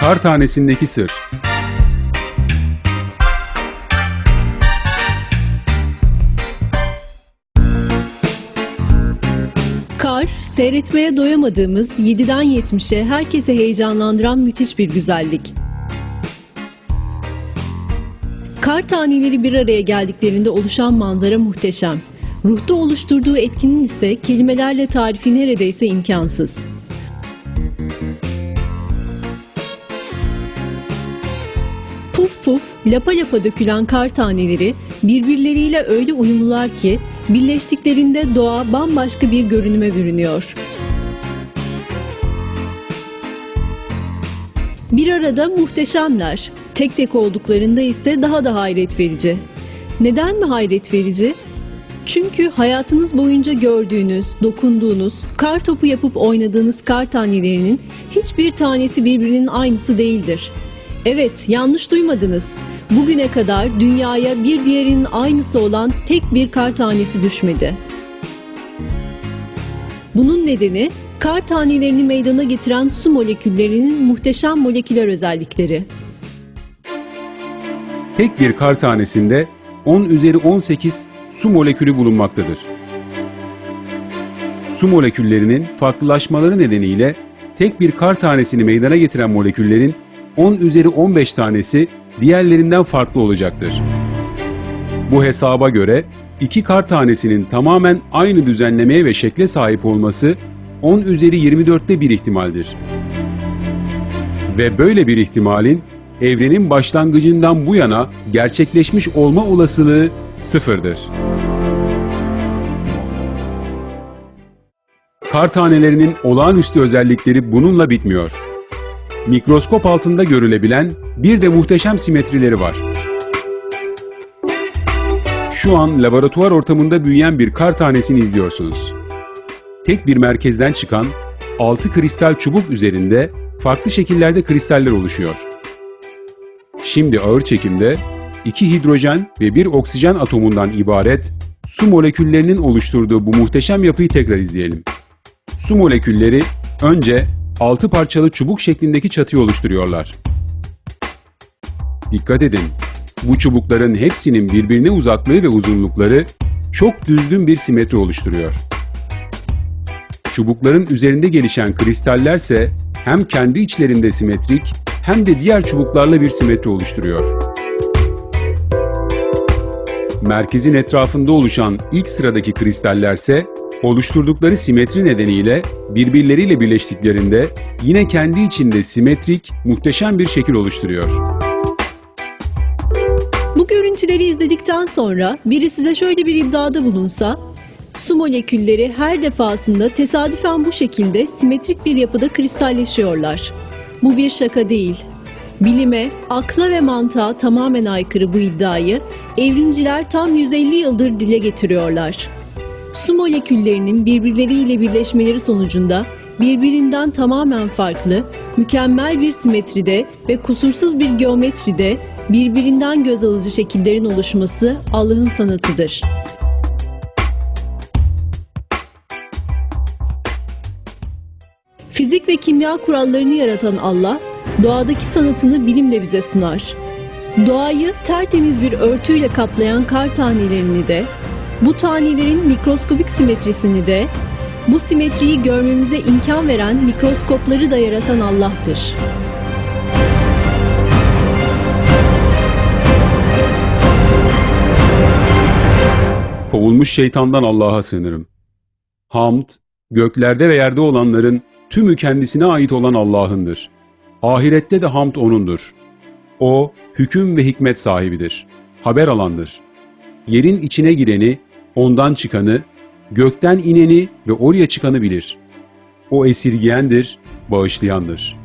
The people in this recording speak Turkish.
Kar tanesindeki sır. Kar, seyretmeye doyamadığımız 7'den 70'e herkese heyecanlandıran müthiş bir güzellik. Kar taneleri bir araya geldiklerinde oluşan manzara muhteşem. Ruhta oluşturduğu etkinin ise kelimelerle tarifi neredeyse imkansız. Puf puf, lapa lapa dökülen kar taneleri birbirleriyle öyle uyumlular ki birleştiklerinde doğa bambaşka bir görünüme bürünüyor. Bir arada muhteşemler, tek tek olduklarında ise daha da hayret verici. Neden mi hayret verici? Çünkü hayatınız boyunca gördüğünüz, dokunduğunuz, kar topu yapıp oynadığınız kar tanelerinin hiçbir tanesi birbirinin aynısı değildir. Evet, yanlış duymadınız. Bugüne kadar dünyaya bir diğerinin aynısı olan tek bir kar tanesi düşmedi. Bunun nedeni kar tanelerini meydana getiren su moleküllerinin muhteşem moleküler özellikleri. Tek bir kar tanesinde 10 üzeri 18 su molekülü bulunmaktadır. Su moleküllerinin farklılaşmaları nedeniyle tek bir kar tanesini meydana getiren moleküllerin 10 üzeri 15 tanesi diğerlerinden farklı olacaktır. Bu hesaba göre iki kar tanesinin tamamen aynı düzenlemeye ve şekle sahip olması 10 üzeri 24'te bir ihtimaldir. Ve böyle bir ihtimalin evrenin başlangıcından bu yana gerçekleşmiş olma olasılığı sıfırdır. Kar tanelerinin olağanüstü özellikleri bununla bitmiyor. Mikroskop altında görülebilen bir de muhteşem simetrileri var. Şu an laboratuvar ortamında büyüyen bir kar tanesini izliyorsunuz. Tek bir merkezden çıkan 6 kristal çubuk üzerinde farklı şekillerde kristaller oluşuyor. Şimdi ağır çekimde iki hidrojen ve bir oksijen atomundan ibaret su moleküllerinin oluşturduğu bu muhteşem yapıyı tekrar izleyelim. Su molekülleri önce 6 parçalı çubuk şeklindeki çatıyı oluşturuyorlar. Dikkat edin, bu çubukların hepsinin birbirine uzaklığı ve uzunlukları çok düzgün bir simetri oluşturuyor. Çubukların üzerinde gelişen kristallerse hem kendi içlerinde simetrik hem de diğer çubuklarla bir simetri oluşturuyor. Merkezin etrafında oluşan ilk sıradaki kristallerse oluşturdukları simetri nedeniyle birbirleriyle birleştiklerinde yine kendi içinde simetrik, muhteşem bir şekil oluşturuyor. Bu görüntüleri izledikten sonra biri size şöyle bir iddiada bulunsa, su molekülleri her defasında tesadüfen bu şekilde simetrik bir yapıda kristalleşiyorlar. Bu bir şaka değil. Bilime, akla ve mantığa tamamen aykırı bu iddiayı evrimciler tam 150 yıldır dile getiriyorlar. Su moleküllerinin birbirleriyle birleşmeleri sonucunda birbirinden tamamen farklı, mükemmel bir simetride ve kusursuz bir geometride birbirinden göz alıcı şekillerin oluşması Allah'ın sanatıdır. Fizik ve kimya kurallarını yaratan Allah, doğadaki sanatını bilimle bize sunar. Doğayı tertemiz bir örtüyle kaplayan kar tanelerini de, bu tanelerin mikroskobik simetrisini de, bu simetriyi görmemize imkan veren mikroskopları da yaratan Allah'tır. Kovulmuş şeytandan Allah'a sığınırım. Hamd, göklerde ve yerde olanların tümü kendisine ait olan Allah'ındır. Ahirette de hamd O'nundur. O, hüküm ve hikmet sahibidir. Haber alandır. Yerin içine gireni, ondan çıkanı, gökten ineni ve oraya çıkanı bilir. O esirgiyendir, bağışlayandır.